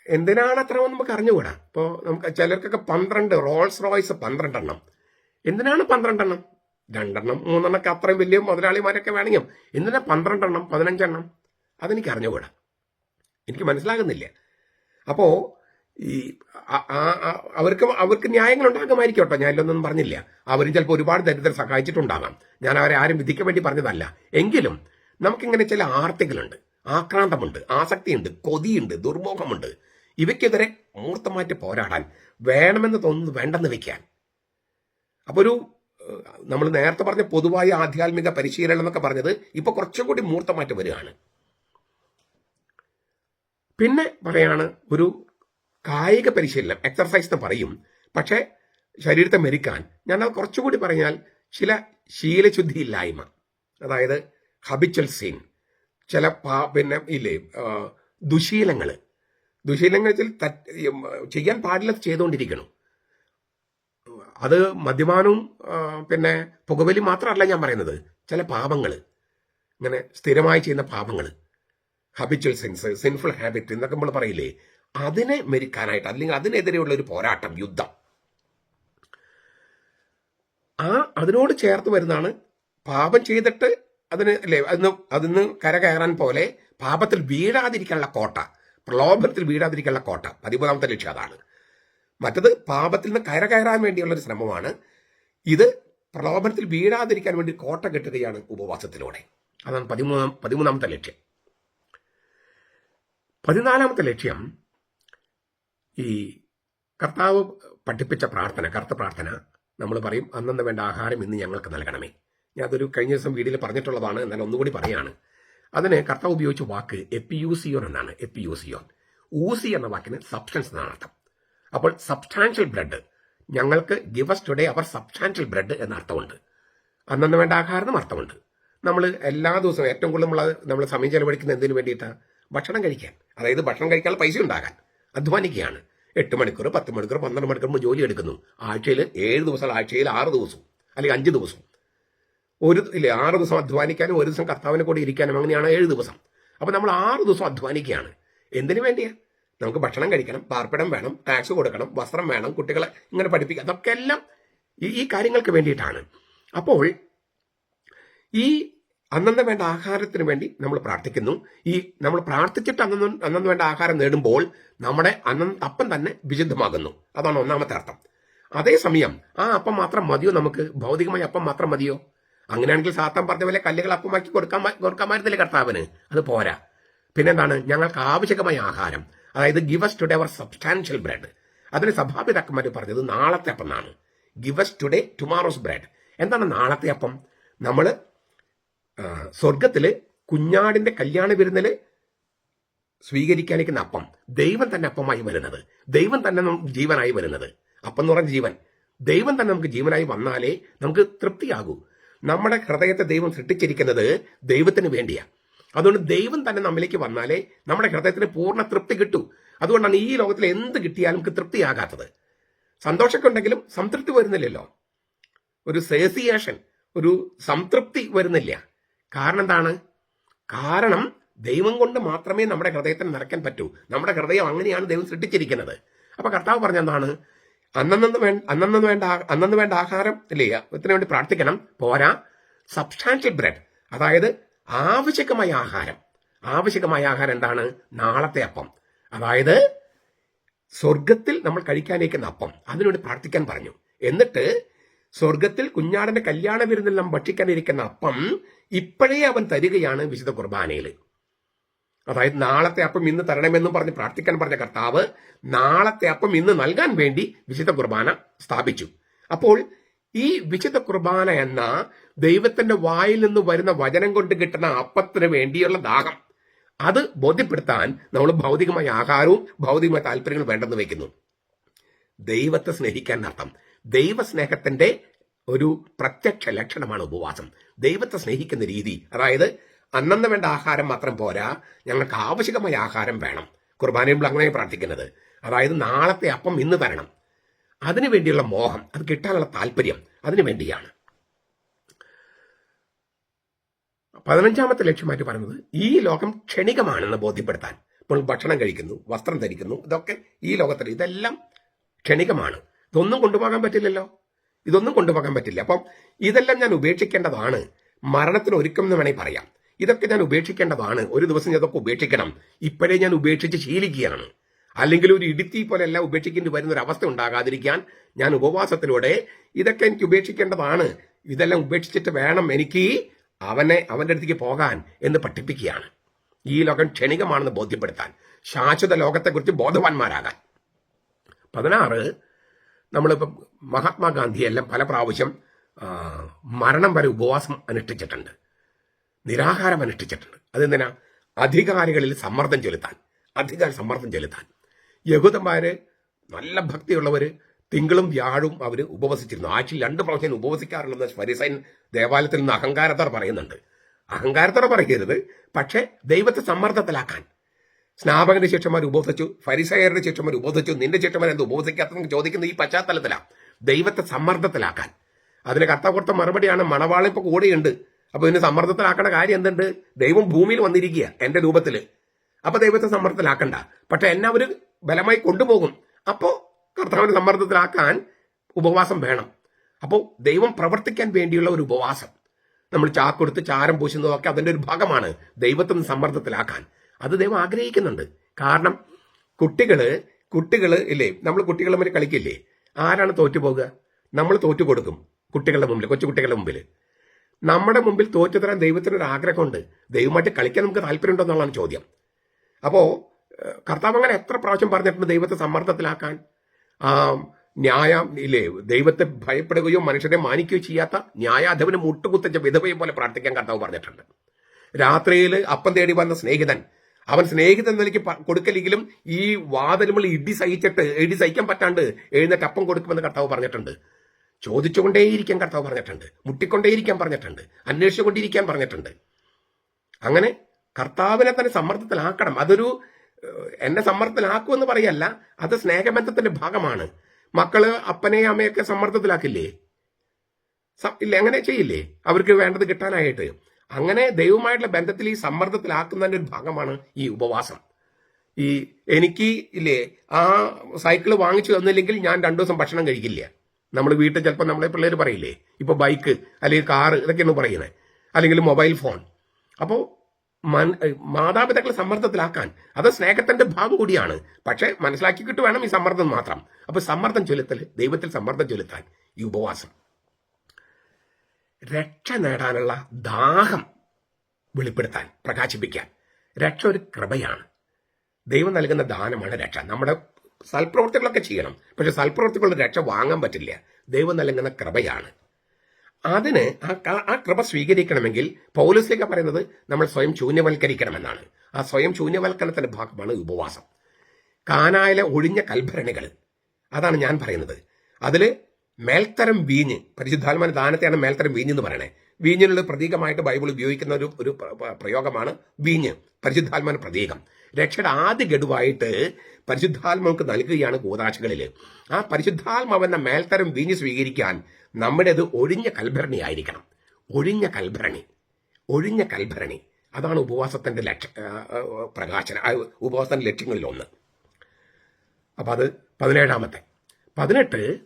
Speaker 1: എന്തിനാണ് അത്ര നമുക്ക് അറിഞ്ഞുകൂടാ? ഇപ്പോൾ നമുക്ക് ചിലർക്കൊക്കെ പന്ത്രണ്ട് റോൾസ് റോയ്സ് പന്ത്രണ്ടെണ്ണം. എന്തിനാണ് പന്ത്രണ്ടെണ്ണം? രണ്ടെണ്ണം മൂന്നെണ്ണമൊക്കെ അത്രയും വലിയ മുതലാളിമാരൊക്കെ വേണമെങ്കിൽ എന്തിനാ പന്ത്രണ്ടെണ്ണം പതിനഞ്ചെണ്ണം? അതെനിക്ക് അറിഞ്ഞുകൂടാ. എനിക്ക് മനസ്സിലാകുന്നില്ല. അപ്പോൾ ഈ അവർക്ക് അവർക്ക് ന്യായങ്ങൾ ഉണ്ടാകുമായിരിക്കും കേട്ടോ. ഞാൻ ഇല്ലൊന്നും പറഞ്ഞില്ല. അവരും ചിലപ്പോൾ ഒരുപാട് ദരിദ്രർ സഹായിച്ചിട്ടുണ്ടാകാം. ഞാൻ അവരെ ആരും വിധിക്കാൻ വേണ്ടി പറഞ്ഞതല്ല. എങ്കിലും നമുക്കിങ്ങനെ ചില ആർത്തികളുണ്ട്. ആക്രാന്തമുണ്ട് ആസക്തിയുണ്ട് കൊതിയുണ്ട് ദുർമോഹമുണ്ട്. ഇവയ്ക്കെതിരെ മൂർത്തമായിട്ട് പോരാടാൻ വേണമെന്ന് തോന്നുന്നു വേണ്ടെന്ന് വെക്കാൻ അപ്പോൾ ഒരു നമ്മൾ നേരത്തെ പറഞ്ഞ പൊതുവായ ആധ്യാത്മിക പരിശീലനം എന്നൊക്കെ പറഞ്ഞത് ഇപ്പൊ കുറച്ചും കൂടി മൂർത്തമായിട്ട് വരികയാണ്. പിന്നെ പറയാണ് ഒരു കായിക പരിശീലനം എക്സർസൈസ് എന്ന് പറയും. പക്ഷേ ശരീരത്തെ മെരിക്കാൻ അത് കുറച്ചുകൂടി പറഞ്ഞാൽ ചില ശീലശുദ്ധി ഇല്ലായ്മ അതായത് ഹബിച്വൽ സീൻ ചില പിന്നെ ഇല്ലേ ദുശീലങ്ങൾ ദുശീലങ്ങൾ ചെയ്യാൻ പാടില്ല ചെയ്തുകൊണ്ടിരിക്കണം അത് മദ്യപാനവും പിന്നെ പുകവലി മാത്രമല്ല ഞാൻ പറയുന്നത്. ചില പാപങ്ങൾ ഇങ്ങനെ സ്ഥിരമായി ചെയ്യുന്ന പാപങ്ങൾ ഹാബിച്വൽ സെൻസ് സിൻഫുൾ ഹാബിറ്റ് എന്നൊക്കെ നമ്മൾ പറയില്ലേ? അതിനെ മെരിക്കാനായിട്ട് അല്ലെങ്കിൽ അതിനെതിരെയുള്ള ഒരു പോരാട്ടം യുദ്ധം. ആ അതിനോട് ചേർത്ത് വരുന്നതാണ് പാപം ചെയ്തിട്ട് അതിന് അല്ലേ അതിന് അതിന് കരകയറാൻ പോലെ പാപത്തിൽ വീഴാതിരിക്കാനുള്ള കോട്ട. പ്രലോഭനത്തിൽ വീഴാതിരിക്കാനുള്ള കോട്ട. പതിമൂന്നാമത്തെ ലക്ഷ്യം അതാണ്. മറ്റത് പാപത്തിൽ നിന്ന് കയറ വേണ്ടിയുള്ള ഒരു ശ്രമമാണ്. ഇത് പ്രലോഭനത്തിൽ വീഴാതിരിക്കാൻ വേണ്ടി കോട്ട കെട്ടുകയാണ് ഉപവാസത്തിലൂടെ. അതാണ് പതിമൂന്നാം പതിമൂന്നാമത്തെ ലക്ഷ്യം. പതിനാലാമത്തെ ലക്ഷ്യം ഈ കർത്താവ് പഠിപ്പിച്ച പ്രാർത്ഥന കറുത്ത പ്രാർത്ഥന നമ്മൾ പറയും അന്നന്ന് വേണ്ട ആഹാരം ഇന്ന് ഞങ്ങൾക്ക് നൽകണമേ. ഞാൻ അതൊരു കഴിഞ്ഞ ദിവസം വീഡിയോയിൽ പറഞ്ഞിട്ടുള്ളതാണ് എന്നാൽ ഒന്നുകൂടി പറയാണ്. അതിന് കർത്താവ് ഉപയോഗിച്ച വാക്ക് എപ്പിയൂസിയോൻ എന്നാണ്. എപ്പിയൂസിയോൻ. ഊസി എന്ന വാക്കിന് സബ്സ്റ്റൻസ് എന്നാണ് അർത്ഥം. അപ്പോൾ സബ്സ്റ്റാൻഷ്യൽ ബ്രെഡ് ഞങ്ങൾക്ക് give us today our substantial bread എന്ന അർത്ഥമുണ്ട്. അന്നന്ന് വേണ്ട ആഹാരം അർത്ഥമുണ്ട്. നമ്മൾ എല്ലാ ദിവസവും ഏറ്റവും കൂടുതൽ നമ്മൾ നമ്മൾ സമയം ചെലവഴിക്കുന്ന എന്തിനു വേണ്ടിയിട്ടാണ് ഭക്ഷണം കഴിക്കാൻ. അതായത് ഭക്ഷണം കഴിക്കാനുള്ള പൈസ ഉണ്ടാകാൻ. അധ്വാനിക്കുകയാണ്. എട്ട് മണിക്കൂർ പത്ത് മണിക്കൂർ പന്ത്രണ്ട് മണിക്കൂർ ജോലി എടുക്കുന്നു. ആഴ്ചയിൽ ഏഴ് ദിവസം ആഴ്ചയിൽ ആറ് ദിവസവും അല്ലെങ്കിൽ അഞ്ച് ദിവസം. ഒരു ഇല്ലേ ആറ് ദിവസം അധ്വാനിക്കാനും ഒരു ദിവസം കർത്താവിനെ കൂടെ ഇരിക്കാനും അങ്ങനെയാണ് ഏഴ് ദിവസം. അപ്പോൾ നമ്മൾ ആറ് ദിവസം അധ്വാനിക്കുകയാണ്. എന്തിനു വേണ്ടിയാ? നമുക്ക് ഭക്ഷണം കഴിക്കണം പാർപ്പിടം വേണം ടാക്സ് കൊടുക്കണം വസ്ത്രം വേണം കുട്ടികളെ ഇങ്ങനെ പഠിപ്പിക്കുക അതൊക്കെ എല്ലാം ഈ ഈ കാര്യങ്ങൾക്ക് വേണ്ടിയിട്ടാണ്. അപ്പോൾ ഈ അന്നന്ന് വേണ്ട ആഹാരത്തിന് വേണ്ടി നമ്മൾ പ്രാർത്ഥിക്കുന്നു. ഈ നമ്മൾ പ്രാർത്ഥിച്ചിട്ട് അന്നന്ന് അന്നന്ന് വേണ്ട ആഹാരം നേടുമ്പോൾ നമ്മുടെ അന്ന അപ്പം തന്നെ വിശുദ്ധമാകുന്നു. അതാണ് ഒന്നാമത്തെ അർത്ഥം. അതേസമയം ആ അപ്പം മാത്രം മതിയോ നമുക്ക്? ഭൗതികമായ അപ്പം മാത്രം മതിയോ? അങ്ങനെയാണെങ്കിൽ സാത്താൻ പറഞ്ഞ പോലെ കല്ലുകൾ അപ്പമാക്കി കൊടുക്കാൻ കൊടുക്കാമായിരുന്നില്ലേ കർത്താവിന്? അത് പോരാ. പിന്നെന്താണ്? ഞങ്ങൾക്ക് ആവശ്യകമായ ആഹാരം. അതായത് give us today our substantial bread അതിന് സഭാപിതാക്കന്മാർ പറഞ്ഞത് നാളത്തെ അപ്പം എന്നാണ് ഗിവസ് ടുഡേ ടുമാറോസ് ബ്രെഡ് എന്താണ് നാളത്തെ അപ്പം? നമ്മൾ സ്വർഗത്തിൽ കുഞ്ഞാടിന്റെ കല്യാണ വിരുന്നിൽ സ്വീകരിക്കാനിരിക്കുന്ന അപ്പം. ദൈവം തന്നെ അപ്പമായി വരുന്നത്. ദൈവം തന്നെ ജീവനായി വരുന്നത്. അപ്പം എന്ന് പറഞ്ഞ ജീവൻ. ദൈവം തന്നെ നമുക്ക് ജീവനായി വന്നാലേ നമുക്ക് തൃപ്തിയാകൂ. നമ്മുടെ ഹൃദയത്തെ ദൈവം സൃഷ്ടിച്ചിരിക്കുന്നത് ദൈവത്തിന് വേണ്ടിയാ. അതുകൊണ്ട് ദൈവം തന്നെ നമ്മിലേക്ക് വന്നാലേ നമ്മുടെ ഹൃദയത്തിന് പൂർണ തൃപ്തി കിട്ടൂ. അതുകൊണ്ടാണ് ഈ ലോകത്തിൽ എന്ത് കിട്ടിയാലും നമുക്ക് തൃപ്തിയാകാത്തത്. സന്തോഷമൊക്കെ ഉണ്ടെങ്കിലും സംതൃപ്തി വരുന്നില്ലല്ലോ. ഒരു സേസിയേഷൻ ഒരു സംതൃപ്തി വരുന്നില്ല. കാരണം എന്താണ്? കാരണം ദൈവം കൊണ്ട് മാത്രമേ നമ്മുടെ ഹൃദയത്തിന് നിറയ്ക്കാൻ പറ്റൂ. നമ്മുടെ ഹൃദയം അങ്ങനെയാണ് ദൈവം സൃഷ്ടിച്ചിരിക്കുന്നത്. അപ്പൊ കർത്താവ് പറഞ്ഞെന്താണ് അന്നന്ന് വേണ്ട അന്നന്ന് വേണ്ട അന്നന്ന് വേണ്ട ആഹാരം ഇല്ലേ? ഇതിനു വേണ്ടി പ്രാർത്ഥിക്കണം. പോരാ. സബ്സ്റ്റാൻഷ്യൽ ബ്രെഡ് അതായത് ആവശ്യകമായ ആഹാരം. ആവശ്യകമായ ആഹാരം എന്താണ്? നാളത്തെ അപ്പം. അതായത് സ്വർഗത്തിൽ നമ്മൾ കഴിക്കാനേക്കുന്ന അപ്പം. അതിനുവേണ്ടി പ്രാർത്ഥിക്കാൻ പറഞ്ഞു. എന്നിട്ട് സ്വർഗത്തിൽ കുഞ്ഞാടന്റെ കല്യാണ വിരുന്നിൽ നാം ഭക്ഷിക്കാനിരിക്കുന്ന അപ്പം ഇപ്പോഴേ അവൻ തരികയാണ് വിശുദ്ധ കുർബാനയിൽ അതായത് നാളത്തെ അപ്പം ഇന്ന് തരണമെന്നും പറഞ്ഞ് പ്രാർത്ഥിക്കാൻ പറഞ്ഞ കർത്താവ് നാളത്തെ അപ്പം ഇന്ന് നൽകാൻ വേണ്ടി വിശുദ്ധ കുർബാന സ്ഥാപിച്ചു. അപ്പോൾ ഈ വിശുദ്ധ കുർബാന എന്ന ദൈവത്തിന്റെ വായിൽ നിന്ന് വരുന്ന വചനം കൊണ്ട് കിട്ടുന്ന അപ്പത്തിന് വേണ്ടിയുള്ള ദാഹം. അത് ബോധ്യപ്പെടുത്താൻ നമ്മൾ ഭൗതികമായ ആഹാരവും ഭൗതികമായ താല്പര്യങ്ങളും വേണ്ടെന്ന് വെക്കുന്നു ദൈവത്തെ സ്നേഹിക്കാൻ അർത്ഥം. ദൈവസ്നേഹത്തിന്റെ ഒരു പ്രത്യക്ഷ ലക്ഷണമാണ് ഉപവാസം. ദൈവത്തെ സ്നേഹിക്കുന്ന രീതി. അതായത് അന്നന്ന് വേണ്ട ആഹാരം മാത്രം പോരാ. ഞങ്ങൾക്ക് ആവശ്യകമായ ആഹാരം വേണം. കുർബാനയിൽ അങ്ങനെ പ്രാർത്ഥിക്കുന്നത്. അതായത് നാളത്തെ അപ്പം ഇന്ന് തരണം. അതിനു വേണ്ടിയുള്ള മോഹം അത് കിട്ടാനുള്ള താല്പര്യം അതിനു വേണ്ടിയാണ്. പതിനഞ്ചാമത്തെ ലക്ഷ്യമായിട്ട് പറയുന്നത് ഈ ലോകം ക്ഷണികമാണെന്ന് ബോധ്യപ്പെടുത്താൻ. ഇപ്പോൾ ഭക്ഷണം കഴിക്കുന്നു വസ്ത്രം ധരിക്കുന്നു ഇതൊക്കെ ഈ ലോകത്തിൽ ഇതെല്ലാം ക്ഷണികമാണ്. ഇതൊന്നും കൊണ്ടുപോകാൻ പറ്റില്ലല്ലോ. ഇതൊന്നും കൊണ്ടുപോകാൻ പറ്റില്ല. അപ്പം ഇതെല്ലാം ഞാൻ ഉപേക്ഷിക്കേണ്ടതാണ്. മരണത്തിന് ഒരുക്കം എന്ന് വേണമെങ്കിൽ പറയാം. ഇതൊക്കെ ഞാൻ ഉപേക്ഷിക്കേണ്ടതാണ്. ഒരു ദിവസം ഞാൻ ഇതൊക്കെ ഉപേക്ഷിക്കണം. ഇപ്പോഴേ ഞാൻ ഉപേക്ഷിച്ച് ശീലിക്കുകയാണ്. അല്ലെങ്കിൽ ഒരു ഇടുത്തി പോലെ എല്ലാം ഉപേക്ഷിക്കേണ്ടി വരുന്ന ഒരു അവസ്ഥ ഉണ്ടാകാതിരിക്കാൻ ഞാൻ ഉപവാസത്തിലൂടെ ഇതൊക്കെ എനിക്ക് ഉപേക്ഷിക്കേണ്ടതാണ്. ഇതെല്ലാം ഉപേക്ഷിച്ചിട്ട് വേണം എനിക്ക് അവനെ അവന്റെ അടുത്തേക്ക് പോകാൻ എന്ന് പഠിപ്പിക്കുകയാണ്. ഈ ലോകം ക്ഷണികമാണെന്ന് ബോധ്യപ്പെടുത്താൻ ശാശ്വത ലോകത്തെക്കുറിച്ച് ബോധവാന്മാരാകാൻ. പതിനാറ് നമ്മളിപ്പം മഹാത്മാഗാന്ധിയെല്ലാം പല പ്രാവശ്യം മരണം വരെ ഉപവാസം അനുഷ്ഠിച്ചിട്ടുണ്ട്. നിരാഹാരം അനുഷ്ഠിച്ചിട്ടുണ്ട്. അതെന്തിനാ? അധികാരികളിൽ സമ്മർദ്ദം ചെലുത്താൻ. അധികാര സമ്മർദ്ദം ചെലുത്താൻ. യഹൂദന്മാര് നല്ല ഭക്തിയുള്ളവര് തിങ്കളും വ്യാഴും അവർ ഉപവസിച്ചിരുന്നു. ആഴ്ചയിൽ രണ്ട് പ്രാവശ്യം ഉപവസിക്കാറുണ്ടെന്ന് ഫരിസൈൻ ദേവാലയത്തിൽ നിന്ന് അഹങ്കാരത്തോടെ പറയുന്നുണ്ട്. അഹങ്കാരത്തോടെ പറയരുത് പക്ഷേ ദൈവത്തെ സമ്മർദ്ദത്തിലാക്കാൻ. സ്നാപകന്റെ ശേഷന്മാർ ഉപവസിച്ചു ഫരിസയരുടെ ശേഷന്മാർ ഉപവസിച്ചു നിന്റെ ശേഷന്മാർ എന്ത് ഉപവസിക്കാത്തെന്ന് ചോദിക്കുന്ന ഈ പശ്ചാത്തലത്തിലാണ് ദൈവത്തെ സമ്മർദ്ദത്തിലാക്കാൻ. അതിന് കർത്താവ് കൊടുത്ത മറുപടിയാണ് മണവാളിപ്പ് കൂടെയുണ്ട്. അപ്പൊ ഇതിന് സമ്മർദ്ദത്തിലാക്കേണ്ട കാര്യം എന്തുണ്ട്? ദൈവം ഭൂമിയിൽ വന്നിരിക്കുക എന്റെ രൂപത്തിൽ അപ്പൊ ദൈവത്തെ സമ്മർദ്ദത്തിലാക്കണ്ട. പക്ഷെ എന്നെ അവർ ബലമായി കൊണ്ടുപോകും. അപ്പോൾ കർത്താവിനെ സമ്മർദ്ദത്തിലാക്കാൻ ഉപവാസം വേണം. അപ്പോൾ ദൈവം പ്രവർത്തിക്കാൻ വേണ്ടിയുള്ള ഒരു ഉപവാസം. നമ്മൾ ചാക്കൊടുത്ത് ചാരം പൂശുന്നതൊക്കെ അതിന്റെ ഒരു ഭാഗമാണ് ദൈവത്തെ സമ്മർദ്ദത്തിലാക്കാൻ. അത് ദൈവം ആഗ്രഹിക്കുന്നുണ്ട്. കാരണം കുട്ടികൾ കുട്ടികൾ ഇല്ലേ? നമ്മൾ കുട്ടികളെ മുന്നിൽ കളിക്കില്ലേ? ആരാണ് തോറ്റുപോകുക? നമ്മൾ തോറ്റു കൊടുക്കും കുട്ടികളുടെ മുമ്പിൽ കൊച്ചു കുട്ടികളുടെ മുമ്പിൽ നമ്മുടെ മുമ്പിൽ തോറ്റു തരാൻ ദൈവത്തിനൊരാഗ്രഹമുണ്ട് ദൈവമായിട്ട് കളിക്കാൻ നമുക്ക് താല്പര്യമുണ്ടോ എന്നുള്ളതാണ് ചോദ്യം അപ്പോൾ കർത്താവ് അങ്ങനെ എത്ര പ്രാവശ്യം പറഞ്ഞിട്ടുണ്ട് ദൈവത്തെ സമ്മർദ്ദത്തിലാക്കാൻ? ന്യായം ഇല്ലേ ദൈവത്തെ ഭയപ്പെടുകയോ മനുഷ്യരെ മാനിക്കുകയോ ചെയ്യാത്ത ന്യായാധവന് മുട്ടുകുത്തച്ച വിധവയെ പോലെ പ്രാർത്ഥിക്കാൻ കർത്താവ് പറഞ്ഞിട്ടുണ്ട്. രാത്രിയിൽ അപ്പം തേടി വന്ന സ്നേഹിതൻ അവൻ സ്നേഹിതൻ നിലയ്ക്ക് കൊടുക്കലെങ്കിലും ഈ വാതിലുമ്പോൾ ഇടി സഹിച്ചിട്ട് ഇടി സഹിക്കാൻ പറ്റാണ്ട് എഴുന്നേറ്റ് അപ്പം കൊടുക്കുമെന്ന് കർത്താവ് പറഞ്ഞിട്ടുണ്ട്. ചോദിച്ചുകൊണ്ടേയിരിക്കാൻ കർത്താവ് പറഞ്ഞിട്ടുണ്ട് മുട്ടിക്കൊണ്ടേയിരിക്കാൻ പറഞ്ഞിട്ടുണ്ട് അന്വേഷിച്ചുകൊണ്ടിരിക്കാൻ പറഞ്ഞിട്ടുണ്ട്. അങ്ങനെ കർത്താവിനെ തന്നെ സമ്മർദ്ദത്തിലാക്കണം. അതൊരു എന്നെ സമ്മർദ്ദത്തിലാക്കുമെന്ന് പറയല്ല അത് സ്നേഹബന്ധത്തിന്റെ ഭാഗമാണ്. മക്കൾ അപ്പനെ അമ്മയൊക്കെ സമ്മർദ്ദത്തിലാക്കില്ലേ? ഇല്ല അങ്ങനെ ചെയ്യില്ലേ? അവർക്ക് വേണ്ടത് കിട്ടാനായിട്ട്. അങ്ങനെ ദൈവമായിട്ടുള്ള ബന്ധത്തിൽ ഈ സമ്മർദ്ദത്തിലാക്കുന്നതിന്റെ ഒരു ഭാഗമാണ് ഈ ഉപവാസം. ഈ എനിക്ക് ഇല്ലേ ആ സൈക്കിൾ വാങ്ങിച്ചു തന്നില്ലെങ്കിൽ ഞാൻ രണ്ടു ദിവസം ഭക്ഷണം കഴിക്കില്ല. നമ്മൾ വീട്ടിൽ ചിലപ്പോൾ നമ്മളെ പിള്ളേർ പറയില്ലേ? ഇപ്പൊ ബൈക്ക് അല്ലെങ്കിൽ കാറ് ഇതൊക്കെയാണ് പറയുന്നത് അല്ലെങ്കിൽ മൊബൈൽ ഫോൺ. അപ്പോൾ മാതാപിതാക്കളെ സമ്മർദ്ദത്തിലാക്കാൻ അത് സ്നേഹത്തിന്റെ ഭാഗം കൂടിയാണ്. പക്ഷെ മനസ്സിലാക്കിക്കിട്ട് വേണം ഈ സമ്മർദ്ദം മാത്രം. അപ്പൊ സമ്മർദ്ദം ചൊലുത്തൽ ദൈവത്തിൽ സമ്മർദ്ദം ചൊലുത്താൻ ഈ ഉപവാസം. രക്ഷ നേടാനുള്ള ദാഹം വെളിപ്പെടുത്താൻ പ്രകാശിപ്പിക്കാൻ. രക്ഷ ഒരു കൃപയാണ്. ദൈവം നൽകുന്ന ദാനമാണ് രക്ഷ. നമ്മുടെ സൽപ്രവർത്തികളൊക്കെ ചെയ്യണം. പക്ഷെ സൽപ്രവർത്തികളുടെ രക്ഷ വാങ്ങാൻ പറ്റില്ല. ദൈവം നൽകുന്ന കൃപയാണ്. അതിന് ആ കൃപ സ്വീകരിക്കണമെങ്കിൽ പൗലസ്ലിക പറയുന്നത് നമ്മൾ സ്വയം ശൂന്യവൽക്കരിക്കണമെന്നാണ്. ആ സ്വയം ശൂന്യവൽക്കരണത്തിന്റെ ഭാഗമാണ് ഉപവാസം. കാനായിലെ ഒഴിഞ്ഞ കൽഭരണികൾ. അതാണ് ഞാൻ പറയുന്നത്. അതിൽ മേൽത്തരം വീഞ്ഞ് പരിശുദ്ധാത്മാന ദാനത്തെയാണ് മേൽത്തരം വീഞ്ഞ് എന്ന് പറയണേ. വീഞ്ഞിനുള്ള പ്രതീകമായിട്ട് ബൈബിൾ ഉപയോഗിക്കുന്ന ഒരു ഒരു പ്ര- പ്ര- പ്രയോഗമാണ് വീഞ്ഞ് പരിശുദ്ധാത്മാന പ്രതീകം. രക്ഷയുടെ ആദ്യ ഗഡുവായിട്ട് പരിശുദ്ധാത്മാർക്ക് നൽകുകയാണ് കൂതാശകളിൽ ആ പരിശുദ്ധാത്മാവെന്ന മേൽത്തരം വീഞ്ഞ് സ്വീകരിക്കാൻ നമ്മുടേത് ഒഴിഞ്ഞ കൽഭരണി ആയിരിക്കണം. ഒഴിഞ്ഞ കൽഭരണി. ഒഴിഞ്ഞ കൽഭരണി. അതാണ് ഉപവാസത്തിന്റെ ലക്ഷ പ്രകാശന ലക്ഷ്യങ്ങളിൽ ഒന്ന്. അപ്പൊ അത് പതിനേഴാമത്തെ. പതിനെട്ട്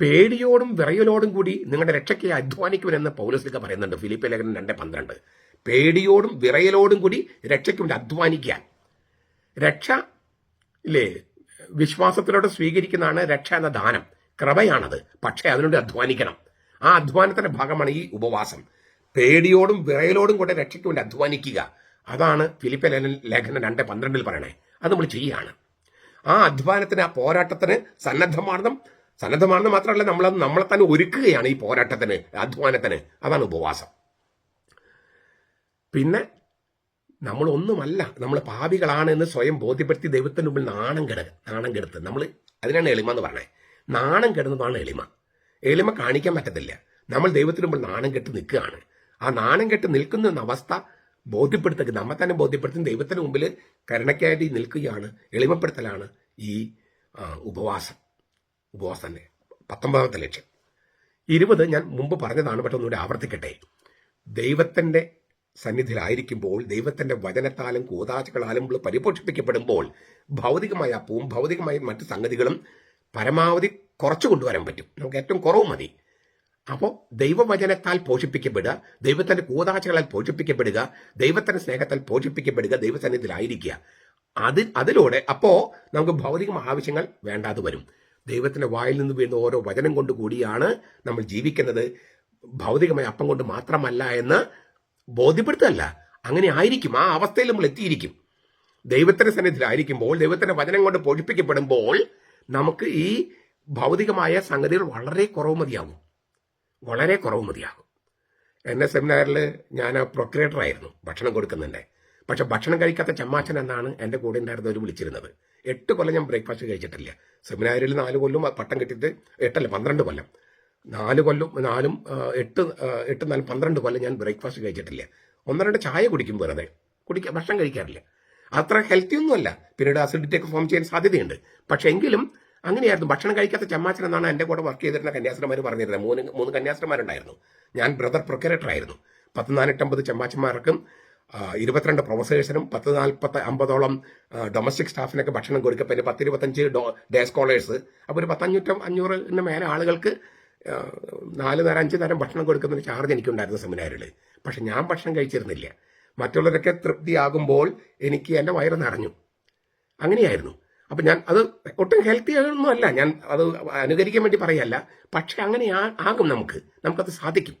Speaker 1: പേടിയോടും വിറയലോടും കൂടി നിങ്ങളുടെ രക്ഷയ്ക്ക് അധ്വാനിക്കുമെന്ന് പൗലസ്ലിക പറയുന്നുണ്ട്. ഫിലിപ്പ് ലേഖനം രണ്ട് പന്ത്രണ്ട്. പേടിയോടും വിറയലോടും കൂടി രക്ഷയ്ക്ക് വേണ്ടി അധ്വാനിക്കാൻ. രക്ഷ ഇല്ലേ? വിശ്വാസത്തിലൂടെ സ്വീകരിക്കുന്നതാണ് രക്ഷ എന്ന ദാനം. കൃപയാണത്. പക്ഷേ അതിനുവേണ്ടി അധ്വാനിക്കണം. ആ അധ്വാനത്തിന്റെ ഭാഗമാണ് ഈ ഉപവാസം. പേടിയോടും വിറയലോടും കൂടെ രക്ഷയ്ക്ക് വേണ്ടി അധ്വാനിക്കുക. അതാണ് ഫിലിപ്പ ലേഖന- രണ്ട് പന്ത്രണ്ടിൽ പറയണേ. അത് നമ്മൾ ചെയ്യുകയാണ്. ആ അധ്വാനത്തിന് ആ പോരാട്ടത്തിന് സന്നദ്ധമാണെന്നും സന്നദ്ധമാണെന്ന് മാത്രമല്ല നമ്മൾ നമ്മളെ തന്നെ ഒരുക്കുകയാണ് ഈ പോരാട്ടത്തിന് അധ്വാനത്തിന്. അതാണ് ഉപവാസം. പിന്നെ നമ്മൾ ഒന്നുമല്ല നമ്മൾ പാപികളാണെന്ന് സ്വയം ബോധ്യപ്പെടുത്തി ദൈവത്തിന് മുമ്പിൽ നാണം കെടുക നാണം കെടുത്ത്. നമ്മൾ അതിനാണ് എളിമ എന്ന് പറഞ്ഞത് നാണം കെടുന്നതാണ് എളിമ. എളിമ കാണിക്കാൻ പറ്റത്തില്ല. നമ്മൾ ദൈവത്തിന് മുമ്പിൽ നാണം കെട്ട് നിൽക്കുകയാണ്. ആ നാണം കെട്ട് നിൽക്കുന്ന അവസ്ഥ ബോധ്യപ്പെടുത്തുക നമ്മെ തന്നെ ബോധ്യപ്പെടുത്തി ദൈവത്തിന് മുമ്പിൽ കരുണയ്ക്കായിട്ട് നിൽക്കുകയാണ് എളിമപ്പെടുത്തലാണ് ഈ ഉപവാസം. ഉപവാസം തന്നെ. പത്തൊമ്പതാമത്തെ ലക്ഷ്യം. ഇരുപത് ഞാൻ മുമ്പ് പറഞ്ഞതാണ് പക്ഷെ ഒന്നുകൂടി ആവർത്തിക്കട്ടെ. ദൈവത്തിന്റെ സന്നിധിയിലായിരിക്കുമ്പോൾ ദൈവത്തിന്റെ വചനത്താലും കൂതാശകളാലും നമ്മൾ പരിപോഷിപ്പിക്കപ്പെടുമ്പോൾ ഭൗതികമായ അപ്പവും ഭൗതികമായ മറ്റു സംഗതികളും പരമാവധി കുറച്ചു കൊണ്ടുവരാൻ പറ്റും. നമുക്ക് ഏറ്റവും കുറവ് മതി. അപ്പോൾ ദൈവവചനത്താൽ പോഷിപ്പിക്കപ്പെടുക ദൈവത്തിന്റെ കൂതാശകളാൽ പോഷിപ്പിക്കപ്പെടുക ദൈവത്തിന്റെ സ്നേഹത്താൽ പോഷിപ്പിക്കപ്പെടുക ദൈവസന്നിധിയിലായിരിക്കുക. അത് അതിലൂടെ അപ്പോൾ നമുക്ക് ഭൗതിക ആവശ്യങ്ങൾ വേണ്ടാതെ വരും. ദൈവത്തിന്റെ വായിൽ നിന്ന് വീഴുന്ന ഓരോ വചനം കൊണ്ട് കൂടിയാണ് നമ്മൾ ജീവിക്കുന്നത്. ഭൗതികമായ അപ്പം കൊണ്ട് മാത്രമല്ല എന്ന് ബോധ്യപ്പെടുത്തല്ല. അങ്ങനെ ആയിരിക്കും. ആ അവസ്ഥയിൽ നമ്മൾ എത്തിയിരിക്കും. ദൈവത്തിന്റെ സന്നിധിയിലായിരിക്കുമ്പോൾ ദൈവത്തിന്റെ വചനം കൊണ്ട് പൊഴിപ്പിക്കപ്പെടുമ്പോൾ നമുക്ക് ഈ ഭൗതികമായ സംഗതികൾ വളരെ കുറവ് മതിയാകും. വളരെ കുറവ് മതിയാകും. എന്നെ സെമിനാറിൽ ഞാൻ പ്രൊക്രേറ്റർ ആയിരുന്നു ഭക്ഷണം കൊടുക്കുന്നുണ്ട് പക്ഷെ ഭക്ഷണം കഴിക്കാത്ത ചമ്മാച്ചൻ എന്നാണ് എന്റെ കൂടെ ഉണ്ടായിരുന്നവർ വിളിച്ചിരുന്നത്. എട്ട് കൊല്ലം ഞാൻ ബ്രേക്ക്ഫാസ്റ്റ് കഴിച്ചിട്ടില്ല. സെമിനാരിൽ നാല് കൊല്ലം പട്ടം കിട്ടിയിട്ട് എട്ടല്ല പന്ത്രണ്ട് കൊല്ലം. നാല് കൊല്ലം നാലും എട്ട് എട്ട് നാല് പന്ത്രണ്ട് കൊല്ലം ഞാൻ ബ്രേക്ക്ഫാസ്റ്റ് കഴിച്ചിട്ടില്ല. ഒന്ന് രണ്ട് ചായ കുടിക്കും വെറുതെ. കുടിക്കാൻ ഭക്ഷണം കഴിക്കാറില്ല. അത്ര ഹെൽത്തി ഒന്നുമല്ല. പിന്നീട് അസിഡിറ്റി ഒക്കെ ഫോം ചെയ്യാൻ സാധ്യതയുണ്ട്. പക്ഷെ എങ്കിലും അങ്ങനെയായിരുന്നു. ഭക്ഷണം കഴിക്കാത്ത ചമ്മാച്ചൻ എന്നാണ് എന്റെ കൂടെ വർക്ക് ചെയ്തിരുന്ന കന്യാസ്ത്രമാർ പറഞ്ഞിരുന്നത്. മൂന്ന് മൂന്ന് കന്യാസ്ത്രമാരുണ്ടായിരുന്നു. ഞാൻ ബ്രദർ പ്രൊക്കറേറ്റർ ആയിരുന്നു പത്ത് നാനൂറ്റമ്പത് ചമ്മാച്ചന്മാർക്കും ഇരുപത്തിരണ്ട് പ്രൊഫസേഴ്സിനും പത്ത് നാൽപ്പത്തി അമ്പതോളം ഡൊമസ്റ്റിക് സ്റ്റാഫിനൊക്കെ ഭക്ഷണം കൊടുക്കുക പിന്നെ പത്തിരുപത്തഞ്ച് ഡോ ഡേ സ്കോളേഴ്സ് അപ്പോൾ ഒരു പത്തഞ്ഞൂറ്റം അഞ്ഞൂറിന് മേലെ ആളുകൾക്ക് നാല് നേരം അഞ്ച് നേരം ഭക്ഷണം കൊടുക്കുന്ന ഒരു ചാർജ് എനിക്കുണ്ടായിരുന്നു സെമിനാറിൽ പക്ഷെ ഞാൻ ഭക്ഷണം കഴിച്ചിരുന്നില്ല. മറ്റുള്ളവരൊക്കെ തൃപ്തിയാകുമ്പോൾ എനിക്ക് എന്റെ വയറ് നിറഞ്ഞു. അങ്ങനെയായിരുന്നു. അപ്പം ഞാൻ അത് ഒട്ടും ഹെൽത്തി ഒന്നുമല്ല ഞാൻ അത് അനുകരിക്കാൻ വേണ്ടി പറയല്ല. പക്ഷെ അങ്ങനെ ആകും നമുക്ക്. നമുക്കത് സാധിക്കും.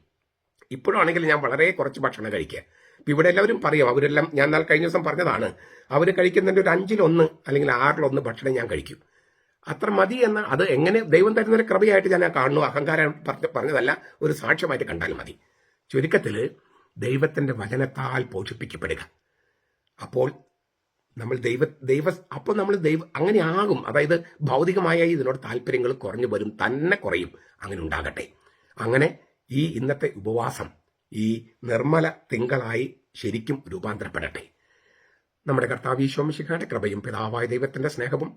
Speaker 1: ഇപ്പോഴാണെങ്കിൽ ഞാൻ വളരെ കുറച്ച് ഭക്ഷണം കഴിക്കുക. ഇപ്പം ഇവിടെ എല്ലാവരും പറയും അവരെല്ലാം ഞാൻ എന്നാൽ കഴിഞ്ഞ ദിവസം പറഞ്ഞതാണ് അവർ കഴിക്കുന്നതിന്റെ ഒരു അഞ്ചിലൊന്ന് അല്ലെങ്കിൽ ആറിലൊന്ന് ഭക്ഷണം ഞാൻ കഴിക്കും. അത്ര മതി എന്ന അത് എങ്ങനെ ദൈവം തരുന്ന ഒരു കൃപയായിട്ട് ഞാൻ കാണുന്നു. അഹങ്കാരം പറഞ്ഞതല്ല ഒരു സാക്ഷ്യമായിട്ട് കണ്ടാൽ മതി. ചുരുക്കത്തിൽ ദൈവത്തിന്റെ വചനത്താൽ പോഷിപ്പിക്കപ്പെടുക അപ്പോൾ നമ്മൾ ദൈവ ദൈവ അപ്പോൾ നമ്മൾ ദൈവ അങ്ങനെ ആകും. അതായത് ഭൗതികമായ ഇതിനോട് താല്പര്യങ്ങൾ കുറഞ്ഞു വരും തന്നെ കുറയും. അങ്ങനെ ഉണ്ടാകട്ടെ. അങ്ങനെ ഈ ഇന്നത്തെ ഉപവാസം ഈ നിർമ്മല തിങ്കളായി ശരിക്കും രൂപാന്തരപ്പെടട്ടെ. നമ്മുടെ കർത്താവ് ഈശോമിശിഖാന്റെ കൃപയും പിതാവായ ദൈവത്തിന്റെ സ്നേഹവും